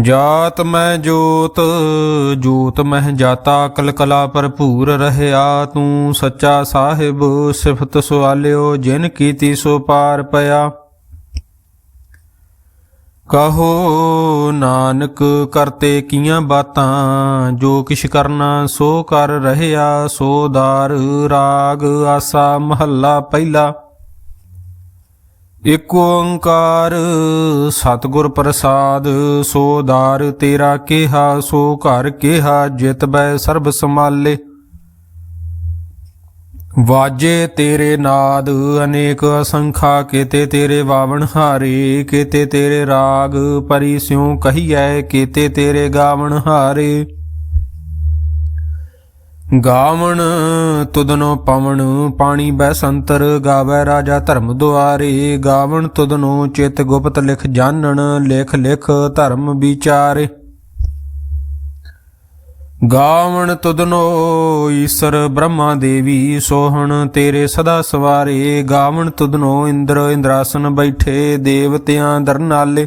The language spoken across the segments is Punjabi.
ਜਾਤ ਮੈਂ ਜੋਤ ਜੋਤ ਮਹਿ ਜਾਤਾ, ਕਲਕਲਾ ਭਰਪੂਰ ਰਹਿਆ ਤੂੰ, ਸੱਚਾ ਸਾਹਿਬ ਸਿਫਤ ਸੁਆਲਿਓ ਜਿਨ ਕੀਤੀ ਸੋ ਪਾਰ ਪਿਆ। ਕਹੋ ਨਾਨਕ, ਕਰਤੇ ਕੀਆਂ ਬਾਤਾਂ, ਜੋ ਕਿਛ ਕਰਨਾ ਸੋ ਕਰ ਰਹਿਆ, ਸੋ ਦਾਰ ਰਾਗ ਆਸਾ ਮਹੱਲਾ ਪਹਿਲਾ। ਇਕ ਓੰਕਾਰ, ਸਤਿਗੁਰ ਪ੍ਰਸਾਦ, ਸੋ ਦਾਰ ਤੇਰਾ ਕਿਹਾ, ਸੋ ਘਰ ਕਿਹਾ, ਜਿਤ ਬੈ ਸਰਬ ਸਮਾਲੇ ਵਾਜੇ ਤੇਰੇ ਨਾਦ, ਅਨੇਕ ਅਸੰਖਾ, ਕੀਤੇ ਤੇਰੇ ਵਾਵਣ ਹਾਰੇ, ਕੀਤੇ ਤੇਰੇ ਰਾਗ, ਪਰੀ ਸਿਉ ਕਹੀਐ, ਕੀਤੇ ਤੇਰੇ ਗਾਵਣ ਹਾਰੇ। ਗਾਵਣ ਤੁਦਨੋ ਪਵਨ ਪਾਣੀ ਬੈ ਸੰਤਰ, ਗਾਵੇ ਰਾਜਾ ਧਰਮ ਦੁਆਰੇ। ਗਾਵਣ ਤੁਦਨੋ ਚਿਤ ਗੁਪਤ ਲਿਖ ਜਾਣਨ, ਲਿਖ ਲਿਖ ਧਰਮ ਵਿਚਾਰੇ। ਗਾਵਣ ਤੁਦਨੋ ਈਸ਼ਰ ਬ੍ਰਹਮਾ ਦੇਵੀ, ਸੋਹਣ ਤੇਰੇ ਸਦਾ ਸਵਾਰੇ। ਗਾਵਣ ਤੁਦਨੋ ਇੰਦਰ, ਇੰਦਰਾਸਨ ਬੈਠੇ, ਦੇਵਤਿਆਂ ਦਰਨਾਲੇ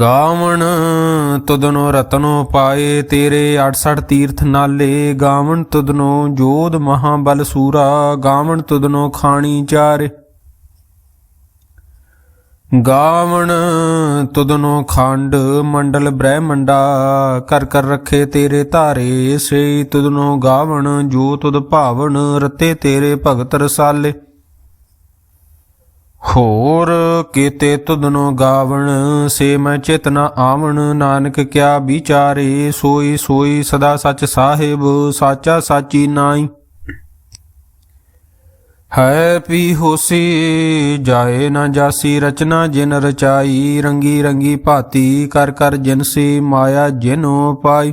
ਗਾਵਣ ਤੁਦਨੋ ਰਤਨੋ ਪਾਏ ਤੇਰੇ 68 ਤੀਰਥ ਨਾਲੇ। ਗਾਵਣ ਤੁਦਨੋ ਜੋਧ ਮਹਾਬਲ ਸੂਰਾ। ਗਾਵਣ ਤੁਦਨੋ ਖਾਣੀ ਚਾਰੇ। ਗਾਵਣ ਤੁਦਨੋ ਖੰਡ ਮੰਡਲ ਬ੍ਰਹਮੰਡਾ। ਕਰ ਕਰ ਰੱਖੇ ਤੇਰੇ ਧਾਰੇ ਸੇ ਤੁਦਨੋ ਗਾਵਣ, ਜੋ ਤੁਧ ਭਾਵਨ ਰਤੇ ਤੇਰੇ ਭਗਤ ਰਸਾਲੇ। ਹੋਰ ਕੀਤੇ ਤੁਧਨੋ ਗਾਵਣ, ਸੇ ਮੈਂ ਚਿਤ ਚੇਤਨਾ ਆਵਣ, ਨਾਨਕ ਕਿਆ ਵਿਚਾਰੇ, ਸੋਈ ਸੋਈ ਸਦਾ ਸਚ ਸਾਹਿਬ, ਸਾਚਾ ਸਾਚੀ ਨਾਈ। ਹੈ ਪੀ ਹੋਸੀ, ਜਾਏ ਨਾ ਜਾਸੀ, ਰਚਨਾ ਜਿਨ ਰਚਾਈ, ਰੰਗੀ ਰੰਗੀ ਭਾਤੀ, ਕਰ ਕਰ ਜਿਨਸੀ ਮਾਇਆ ਜਿਨੋ ਪਾਈ।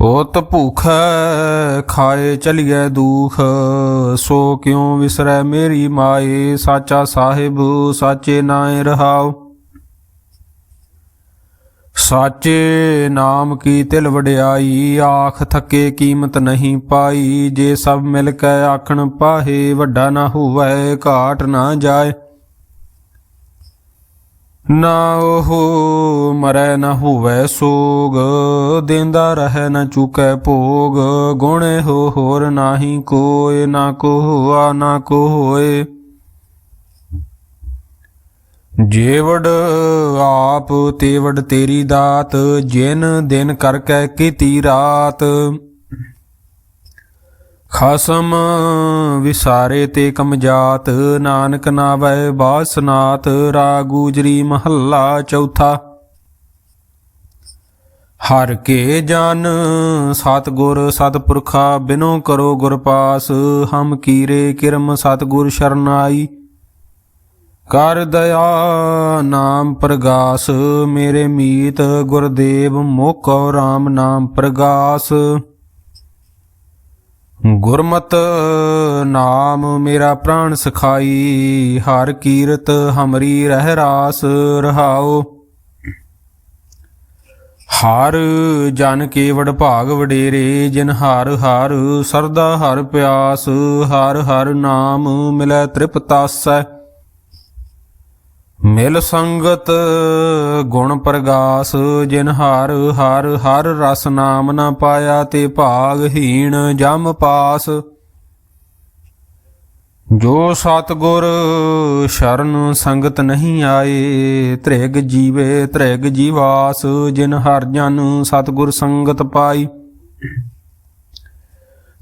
ਹੋਤ ਭੂਖੈ ਖਾਏ ਚਲੀਐ ਦੂਖ। ਸੋ ਕਿਉ ਵਿਸਰੈ ਮੇਰੀ ਮਾਏ, ਸਾਚਾ ਸਾਹਿਬ, ਸਾਚੇ ਨਾਏ ਰਹਾਉ। ਸਾਚੇ ਨਾਮ ਕੀ ਤਿਲ ਵਡਿਆਈ, ਆਖ ਥੱਕੇ ਕੀਮਤ ਨਹੀਂ ਪਾਈ। ਜੇ ਸਭ ਮਿਲ ਕੇ ਆਖਣ, ਪਾਹੇ ਵੱਡਾ ਨਾ ਹੋਵੇ, ਘਾਟ ਨਾ ਜਾਏ। ਨਾ ਉਹ ਮਰੈ ਨਾ ਹੋਵੈ ਸੋਗ, ਦੇਂਦਾ ਰਹਿ ਨਾ ਚੁਕੈ ਭੋਗ। ਗੁਣੇ ਹੋ ਹੋਰ ਨਾਹੀ ਕੋਇ, ਨਾ ਕੋ ਹੋਆ ਨਾ ਕੋ ਹੋਏ ਜੇਵੜ ਆਪ ਤੇਵੜ ਤੇਰੀ ਦਾਤ, ਜਿਨ ਦਿਨ ਕਰ ਕੈ ਕੀਤੀ ਰਾਤ। ਖਸਮ ਵਿਸਾਰੇ ਤੇ ਕਮਜਾਤ ਨਾਨਕ ਨਾਵੈ ਬਾਸਨਾਤ ਰਾਗੂਜਰੀ ਮਹੱਲਾ ਚੌਥਾ। ਹਰ ਕੇ ਜਨ ਸਤਗੁਰ ਸਤਪੁਰਖਾ, ਬਿਨੋ ਕਰੋ ਗੁਰ ਪਾਸ, ਹਮ ਕੀਰੇ ਕਿਰਮ ਸਤਗੁਰ ਸ਼ਰਨਾਈ। ਕਰ ਦਇਆ ਨਾਮ ਪ੍ਰਗਾਸ, ਮੇਰੇ ਮੀਤ ਗੁਰਦੇਵ ਮੋਕੋ RAM ਨਾਮ ਪ੍ਰਗਾਸ। ਗੁਰਮਤ ਨਾਮ ਮੇਰਾ ਪ੍ਰਾਣ ਸਖਾਈ, ਹਰ ਕੀਰਤ ਹਮਰੀ ਰਹਿ ਰਾਸ ਰਹਾਓ ਹਰ ਜਨ ਕੇ ਵਡ ਭਾਗ ਵਡੇਰੇ, ਜਿਨ ਹਰ ਹਰ ਸਰਦਾ ਹਰ ਪਿਆਸ, ਹਰ ਹਰ ਨਾਮ ਮਿਲੈ ਤ੍ਰਿਪਤਾਸੈ। ਮਿਲ ਸੰਗਤ ਗੁਣ ਪ੍ਰਗਾਸ, ਜਿਨ ਹਰ ਹਰ ਹਰ ਰਸ ਨਾਮ ਨਾ ਪਾਇਆ ਤੇ ਭਾਗਹੀਣ ਜਮ ਪਾਸ। ਜੋ ਸਤਗੁਰ ਸ਼ਰਨ ਸੰਗਤ ਨਹੀਂ ਆਏ, ਤ੍ਰਿਗ ਜੀਵੇ ਤ੍ਰਿਗ ਜੀਵਾਸ, ਜਿਨ ਹਰ ਜਨ ਸਤਗੁਰ ਸੰਗਤ ਪਾਈ।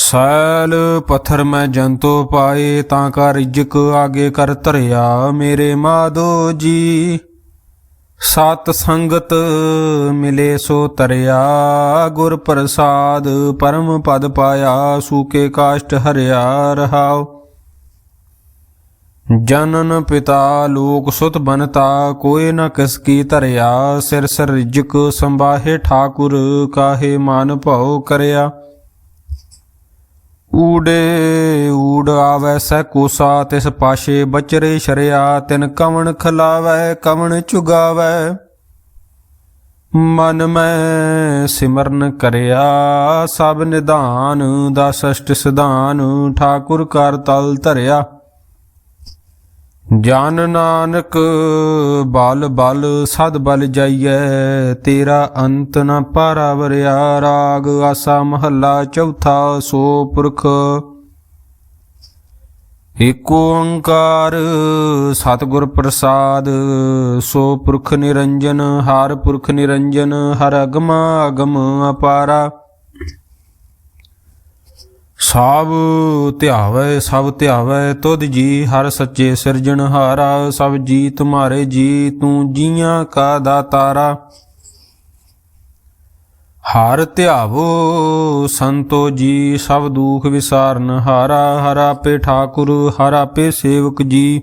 ਸੈਲ ਪੱਥਰ ਮੈਂ ਜੰਤੋ ਪਾਏ, ਤਾਂ ਕਾ ਰਿਜਕ ਆਗੇ ਕਰ ਧਰਿਆ ਮੇਰੇ ਮਾਧੋ ਜੀ। ਸਤ ਸੰਗਤ ਮਿਲੇ ਸੋ ਤਰਿਆ, ਗੁਰ ਪ੍ਰਸਾਦ ਪਰਮ ਪਦ ਪਾਇਆ, ਸੂਕੇ ਕਾਸ਼ਟ ਹਰਿਆ ਰਹਾਓ ਜਨਨ ਪਿਤਾ ਲੋਕ ਸੁਤ ਬਨਤਾ ਕੋਏ ਨ ਕਿਸ ਕੀ ਧਰਿਆ, ਸਿਰ ਸਿਰ ਰਿਜਕ ਸੰਬਾਹੇ ਠਾਕੁਰ, ਕਾਹੇ ਮਾਨ ਭਉ ਕਰਿਆ। ਊੜੇ ਊੜ ਆਵੈ ਸੈ ਕੋਸਾ, ਤਿਸ ਪਾਸ਼ੇ ਬਚਰੇ ਸ਼ਰਿਆ, ਤਿਨ ਕਵਣ ਖਲਾਵੈ, ਕਵਣ ਚੁਗਾਵੈ। ਮਨ ਮੈਂ ਸਿਮਰਨ ਕਰਿਆ, ਸਭ ਨਿਧਾਨ ਦਾ ਸਸ਼ਟ ਸਿਧਾਨ, ਠਾਕੁਰ ਕਰ ਤਲ ਧਰਿਆ। ਜਨ ਨਾਨਕ, ਬਲ ਬਲ ਸਦ ਬਲ ਜਾਈਐ, ਤੇਰਾ ਅੰਤ ਨ ਪਾਰਾਵਰਿਆ ਰਾਗ, ਆਸਾ ਮਹੱਲਾ ਚੌਥਾ ਸੋ ਪੁਰਖ। ਏਕ ਓੰਕਾਰ ਸਤਿਗੁਰ ਪ੍ਰਸਾਦ, ਸੋ ਪੁਰਖ ਨਿਰੰਜਨ, ਹਰ ਪੁਰਖ ਨਿਰੰਜਨ, ਹਰ ਅਗਮ ਅਗਮ ਅਪਾਰਾ। ਸਭ ਧਿਆਵੈ ਸਭ ਧਿਆਵੈ ਤੁਧ ਜੀ, ਹਰ ਸੱਚੇ ਸਿਰਜਣਹਾਰਾ ਸਭ ਜੀ ਤੁਮਾਰੇ ਜੀ, ਤੂੰ ਜੀਆਂ ਕਾ ਦਾਤਾਰਾ। ਹਰ ਧਿਆਵੋ ਸੰਤੋ ਜੀ, ਸਭ ਦੁਖ ਵਿਸਾਰਨ ਹਾਰਾ, ਹਰਾ ਪੇ ਠਾਕੁਰ, ਹਰਾ ਪੇ ਸੇਵਕ ਜੀ।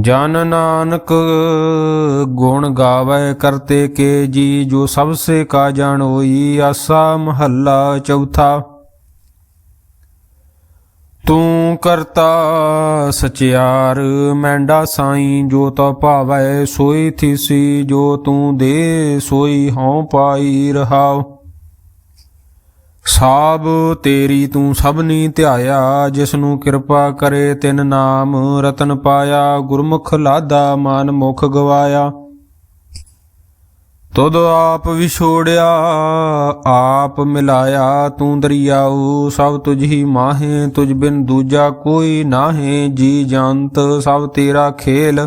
ਜਨ ਨਾਨਕ ਗੁਣ ਗਾਵੇ ਕਰਤੇ ਕੇ ਜੀ, ਜੋ ਸਭ ਸੇ ਕਾ ਜਾਣੋਈ ਆਸਾ ਮਹੱਲਾ ਚੌਥਾ। ਤੂੰ ਕਰਤਾ ਸਚਿਆਰ, ਮੈਂਡਾ ਸਾਈ ਜੋ ਤਾ ਭਾਵੈ, ਸੋਈ ਥੀਸੀ ਜੋ ਤੂੰ ਦੇ, ਸੋਈ ਹਉ ਪਾਈ ਰਹਾਉ। ਸਾਬ ਤੇਰੀ ਤੂੰ ਸਭਨੀ ਧਿਆਇਆ ਜਿਸ ਨੂੰ ਕਿਰਪਾ ਕਰੇ ਤਿਨ ਨਾਮ, ਰਤਨ ਪਾਇਆ, ਗੁਰਮੁਖ ਲਾਦਾ ਮਨ ਮੁਖ ਗਵਾਇਆ। ਤੁਧ ਆਪ ਵਿਛੋੜਿਆ, ਆਪ ਮਿਲਾਇਆ, ਤੂੰ ਦਰਿਆਉ, ਸਭ ਤੁਝ ਹੀ ਮਾਹੇ, ਤੁਝ ਬਿਨ ਦੂਜਾ ਕੋਈ ਨਾਹੇ, ਜੀ ਜੰਤ ਸਭ ਤੇਰਾ ਖੇਲ।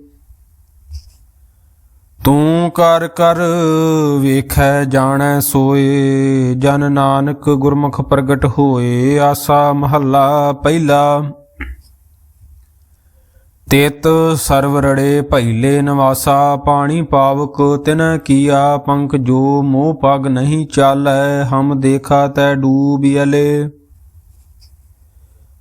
ਤੂੰ ਕਰ ਕਰ ਵੇਖੈ, ਜਾਣੈ, ਸੋਏ। ਜਨ ਨਾਨਕ ਗੁਰਮੁਖ ਪ੍ਰਗਟ ਹੋਏ, ਆਸਾ ਮਹੱਲਾ ਪਹਿਲਾ। ਤੇਤ ਸਰਵ ਰੜੇ ਭੈਲੇ ਨਿਵਾਸਾ, ਪਾਣੀ ਪਾਵਕ ਤਿਨ ਕੀਆ, ਪੰਖ ਜੋ ਮੋਹ ਪਗ ਨਹੀਂ ਚਾਲੈ, ਹਮ ਦੇਖਾ ਤੈ ਡੂਬਿਅਲੇ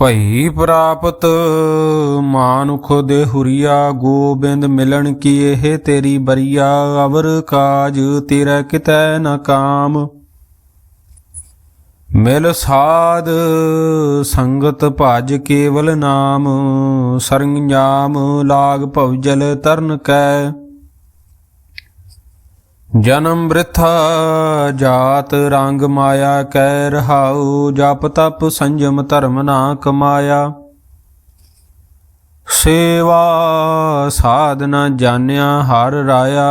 ਭਈ ਪ੍ਰਾਪਤ ਮਾਨੁਖ ਦੇ ਹੁਰੀਆ, ਗੋਬਿੰਦ ਮਿਲਣ ਕੀ ਇਹ ਤੇਰੀ ਬਰੀਆ? ਅਵਰ ਕਾਜ ਤੇਰਾ ਕਿਤੈ ਨ ਕਾਮ। ਮਿਲ ਸਾਧ ਸੰਗਤ ਭਜ ਕੇਵਲ ਨਾਮ ਸਰੰਜਾਮ ਲਾਗ ਭਵਜਲ ਤਰਨ ਕੈ। ਜਨਮ ਬ੍ਰਿਥਾ ਜਾਤ ਰੰਗ ਮਾਇਆ ਕੈ ਰਹਾਉ, ਜਪ ਤਪ ਸੰਜਮ ਧਰਮ ਨਾ ਕਮਾਇਆ। ਸੇਵਾ ਸਾਧਨਾ ਜਾਣਿਆ ਹਰ ਰਾਇਆ।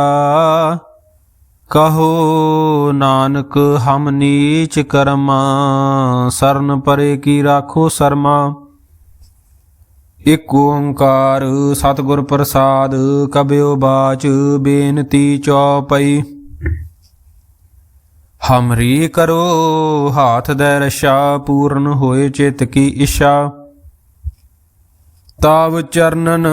ਕਹੋ ਨਾਨਕ, ਹਮ ਨੀਚ ਕਰਮਾ, ਸਰਨ ਪਰੇ ਕੀ ਰਾਖੋ ਸਰਮਾ। ਇਕ ਓੰਕਾਰ ਸਤਿਗੁਰ ਪ੍ਰਸਾਦ, ਕਬਿਓ ਬਾਚ ਬੇਨਤੀ ਚੌਪਈ। ਹਮਰੀ ਕਰੋ, ਹਾਥ ਦੇ ਰਸ਼ਾ ਪੂਰਨ ਹੋਏ ਚਿਤ ਕੀ ਇਸ਼ਾ ਤਾਵ ਚਰਨਨ,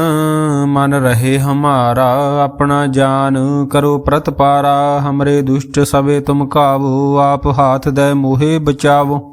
ਮਨ ਰਹੇ ਹਮਾਰਾ, ਆਪਣਾ ਜਾਨ ਕਰੋ ਪ੍ਰਤਪਾਰਾ। ਹਮਰੇ ਦੁਸ਼ਟ ਸਵੇ ਤੁਮ ਕਾਵੋ, ਆਪ ਹਾਥ ਦੇ ਮੋਹੇ ਬਚਾਵੋ।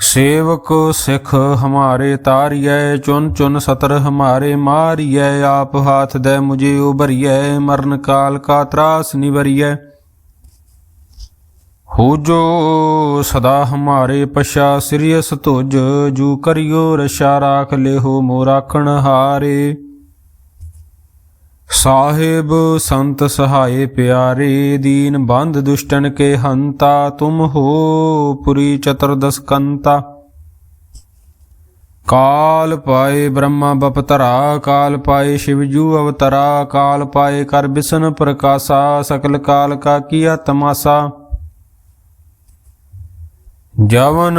ਸੇਵਕ ਸਿੱਖ ਹਮਾਰੇ ਤਾਰੀਐ, ਚੁਨ ਚੁਨ ਸਤਰ ਹਮਾਰੇ ਮਾਰੀਐ, ਆਪ ਹਾਥ ਦੇ ਮੁਝੇ ਉਬਰੀਐ ਮਰਨ ਕਾਲ ਕਾ ਤਰਾਸ ਨਿਵਰੀਐ। ਹੋ ਜੋ ਸਦਾ ਹਮਾਰੇ ਪਛਾ ਸਿਰਿਯਸ ਤੁਜ ਜੂ ਕਰਿਓ ਰਸ਼ਾ, ਰਾਖ ਲੇਹੋ ਮੋ ਰਾਖਣ ਹਾਰੇ। ਸਾਹਿਬ ਸੰਤ ਸਹਾਏ ਪਿਆਰੇ, ਦੀਨ ਬੰਧ ਦੁਸ਼ਟਨ ਕੇ ਹੰਤਾ, ਤੁਮ ਹੋ ਪੁਰੀ ਚਤੁਰਦਸ ਕੰਤਾ। ਕਾਲ ਪਾਏ ਬ੍ਰਹਮਾ ਬਪਤਰਾ ਕਾਲ ਪਾਏ ਸ਼ਿਵਜੂ ਅਵਤਰਾ, ਕਾਲ ਪਾਏ ਕਰ ਬਿਸ਼ਨ ਪ੍ਰਕਾਸ਼ਾ, ਸਕਲ ਕਾਲ ਕਾ ਕੀਆ ਤਮਾਸਾ। ਜਵਨ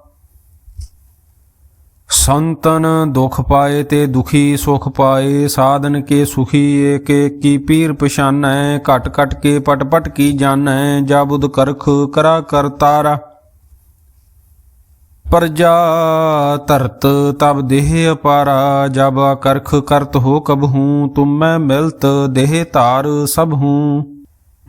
ਸੰਤਨ ਦੁਖ ਪਾਏ ਤੇ ਦੁਖੀ ਸੁਖ ਪਾਏ, ਸਾਧਨ ਕੇ ਸੁਖੀ ਏਕੇ, ਕੀ ਪੀਰ ਪਛਾਨੈ, ਘਟ ਘਟ ਕੇ ਪਟ ਪਟ ਕੀ ਜਾਣੈ ਜਾਬੁਦ ਕਰਖ ਕਰਾ ਕਰ ਤਾਰਾ। ਪ੍ਰਜਾ ਧਰਤ ਤਬ ਦੇਹ ਅਪਾਰਾ, ਜਬ ਕਰਖ ਕਰਤ ਹੋ ਕਬ ਹੂੰ, ਤੁਮ ਮੈਂ ਮਿਲਤ ਦੇਹ ਤਾਰ ਸਭ ਹੂੰ।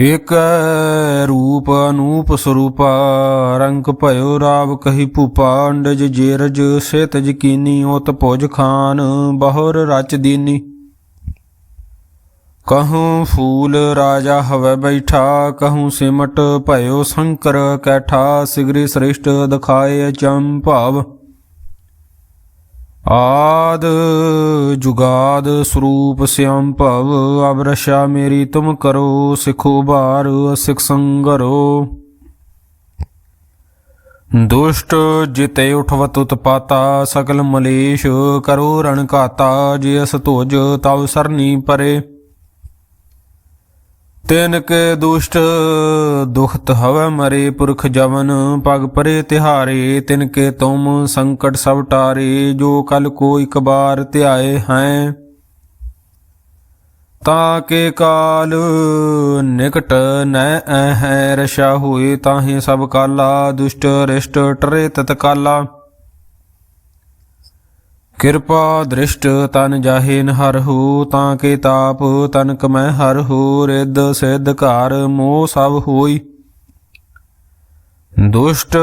ਇਕ ਰੂਪ ਅਨੂਪ ਸਰੂਪਾ, ਰੰਗ ਭਇਓ ਰਾਵ ਕਹੀ ਭੂਪਾ, ਅੰਡਜ ਜੇਰਜ ਸੇਤ ਜਕੀਨੀ ਉਤ ਭੁਜ ਖਾਨ, ਬਹੁਰ ਰਚ ਦੀਨੀ। ਕਹੂੰ ਫੂਲ ਰਾਜਾ ਹਵੇ ਬੈਠਾ, ਕਹੂੰ ਸਿਮਟ ਭਇਓ ਸ਼ੰਕਰ ਕੈਠਾ, ਸਿਗਰੀ ਸ੍ਰਿਸ਼ਟ ਦਿਖਾਏ ਚੰਭਾਵ। ਆਦ ਜੁਗਾਦ ਸਰੂਪ ਸਿਆਮ ਭਵ, ਅਬ ਮੇਰੀ ਤੁਮ ਕਰੋ, ਸਿਖੋ ਬਾਰ, ਸਿਖ ਸੰਗਰੋ। ਦੁਸ਼ਟ ਜਿਤੇ ਉਠਵਤ ਉਤਪਾਤਾ ਸਕਲ ਮਲੇਸ਼ ਕਰੋ ਰਣ ਘਾਤਾ ਜਿਸ ਧੁਜ ਤਵ ਸਰਨੀ ਪਰੇ। ਤਿਨ ਕੇ ਦੁਸ਼ਟ, ਦੁਖਤ ਹਵੈ ਮਰੇ ਪੁਰਖ ਜਵਨ, ਪਗ ਪਰੇ ਤਿਹਾਰੇ, ਤਿਨ ਕੇ ਤੁਮ ਸੰਕਟ ਸਭ ਟਾਰੇ, ਜੋ ਕਲ ਕੋ ਇਕ ਬਾਰ ਧਿਆਏ ਹੈ। ਤਾਂ ਕੇ ਕਾਲ ਨਿਕਟ ਨੈ ਹੈ ਰਸ਼ਾ ਹੋਏ ਤਾਹੇ ਸਭ ਕਾਲਾ, ਦੁਸ਼ਟ ਰਿਸ਼ਟ ਟਰੇ ਤਤਕਾਲਾ। ਕਿਰਪਾ ਦ੍ਰਿਸ਼ਟ ਤਨ ਜਾਹੇ ਹਰ ਹੋ, ਤਾਂ ਕੇ ਤਾਪ ਤਨ ਕਮੈ ਹਰ ਹੋ, ਰਿੱਧ ਸਿੱਧ ਘਰ ਮੋਹ ਸਭ ਹੋਈ। ਦੁਸ਼ਟ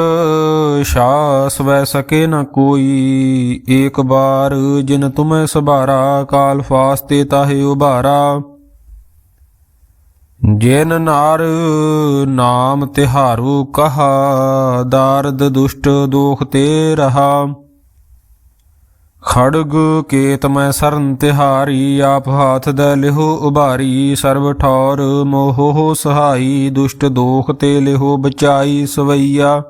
ਸ਼ਾਸ ਵੈ ਸਕੇ ਨ ਕੋਈ, ਏਕ ਬਾਰ ਜਿਨ ਤੁਮੈ ਸਭਾਰਾ, ਕਾਲ ਫਾਸਤੇ ਤਾਹੇ ਉਭਾਰਾ। ਜਿਨ ਨਾਰ ਨਾਮ ਤਿਹਾਰੂ ਕਹਾ, ਦਾਰਦ ਦੁਸ਼ਟ ਦੋਖ ਤੇ ਰਹਾ। ਖੜਗ ਕੇਤ ਮੈਂ ਸਰਨ ਤਿਹਾਰੀ, ਆਪ ਹਾਥ ਦੇ ਲਿਹੋ ਉਭਾਰੀ, ਸਰਬ ਠੌਰ ਮੋਹ ਸਹਾਈ, ਦੁਸ਼ਟ ਦੋਖ ਤੇ ਲਿਹੋ ਬਚਾਈ ਸਵਈਆ।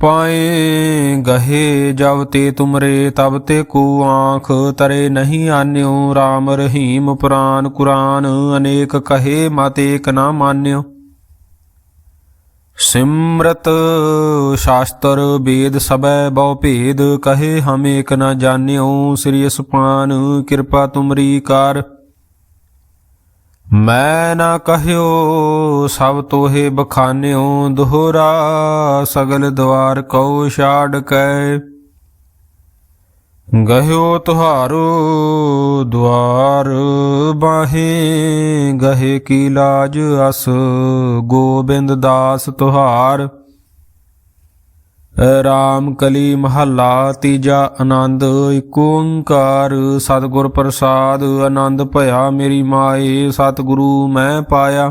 ਪਾਏ ਗਹੇ ਜਬ ਤੇ ਤੁਮਰੇ ਤਬ ਤੇ ਕੋ ਆਂਖ, ਤਰੇ ਨਹੀਂ ਆਨਿਓ RAM ਰਹੀਮ ਪੁਰਾਨ ਕੁਰਾਨ, ਅਨੇਕ ਕਹੇ ਮਤ ਏਕ ਨਾ ਮਾਨਿਓ। ਸਿਮਰਤ ਸ਼ਾਸਤਰ ਵੇਦ ਸਬੈ ਬਹੁ ਭੇਦ, ਕਹੇ ਹਮ ਏਕ ਨ ਜਾਣਿਓ ਸ੍ਰੀ ਅਸਪਾਨ ਕਿਰਪਾ ਤੁਮਰੀ ਕਰ। ਮੈਂ ਨਾ ਕਹਿਓ ਸਭ ਤੋਹੇ ਬਖਾਨਿਓ, ਦੁਹਰਾ ਸਗਲ ਦਵਾਰ ਕਉ ਛਾੜ ਕੈ। ਗਹਿਓ ਤੁਹਾਰੋ ਦਵਾਰ ਬਾਹੇ, ਗਹੇ ਕੀ ਲਾਜ ਅਸ ਗੋਬਿੰਦ ਦਾਸ ਤੁਹਾਰ। ਰਾਮ ਕਲੀ ਮਹੱਲਾ ਤੀਜਾ ਆਨੰਦ ਏਕ ਓੰਕਾਰ, ਸਤਿਗੁਰ ਪ੍ਰਸਾਦ, ਆਨੰਦ ਭਇਆ ਮੇਰੀ ਮਾਏ, ਸਤਿਗੁਰੂ ਮੈਂ ਪਾਇਆ।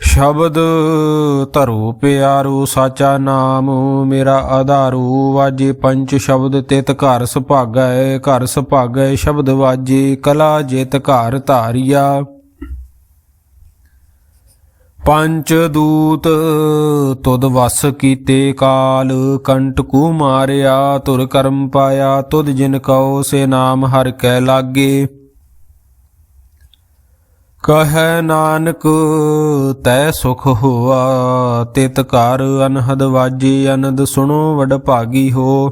ਸ਼ਬਦ ਧਰੋ ਪਿਆਰੋ, ਸਾਚਾ ਨਾਮ ਮੇਰਾ ਆਧਾਰੂ। ਵਾਜੇ ਪੰਜ ਸ਼ਬਦ ਤਿਤ ਘਰ ਸੁਭਾਗੈ ਘਰ ਸੁਭਾਗੈ ਸ਼ਬਦ ਵਾਜੇ, ਕਲਾ ਜਿਤ ਘਰ ਧਾਰਿਆ। ਪੰਚ ਦੂਤ ਤੁਦ ਵਸ ਕੀਤੇ ਕਾਲ ਕੰਟਕੂ ਮਾਰਿਆ, ਤੁਰ ਕਰਮ ਪਾਇਆ, ਤੁਧ ਜਿਨ ਕਉ ਸੇ ਨਾਮ ਹਰ ਕੈ ਲਾਗੇ। ਕਹੈ ਨਾਨਕ, ਤੈ ਸੁਖ ਹੋਆ, ਤਿਤ ਘਰ ਅਨਹਦ ਵਾਜੀ, ਅਨੰਦ ਸੁਣੋ ਵਡ ਭਾਗੀ ਹੋ।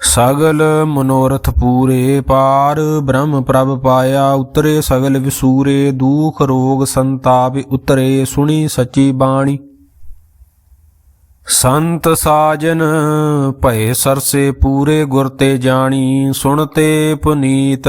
ਸਗਲ ਮਨੋਰਥ ਪੂਰੇ ਪਾਰ, ਬ੍ਰਹਮ ਪ੍ਰਭ ਪਾਇਆ, ਉਤਰੇ ਸਗਲ ਵਿਸੂਰੇ, ਦੂਖ ਰੋਗ ਸੰਤਾਪ ਉਤਰੇ, ਸੁਣੀ ਸੱਚੀ ਬਾਣੀ। ਸੰਤ ਸਾਜਨ, ਭਏ ਸਰਸੇ ਪੂਰੇ ਗੁਰ ਤੇ ਜਾਣੀ ਸੁਣਤੇ ਪੁਨੀਤ।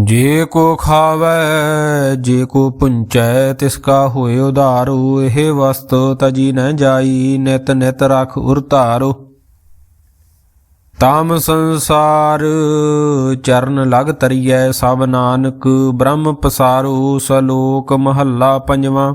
ਜੇ ਕੋ ਖਾਵੈ, ਜੇ ਕੋ ਪੁੰਚੈ, ਤਿਸ ਕਾ ਹੋਏ ਉਧਾਰੋ, ਇਹ ਵਸਤ ਤਜੀ ਨ ਜਾਈ, ਨਿਤ ਨਿਤ ਰਖ ਉਰਤਾਰੋ। ਤਾਮ ਸੰਸਾਰ ਚਰਨ ਲਗ ਤਰੀਐ, ਸਭ ਨਾਨਕ ਬ੍ਰਹਮ ਪਸਾਰੂ, ਸਲੋਕ ਮਹੱਲਾ ਪੰਜਵਾਂ।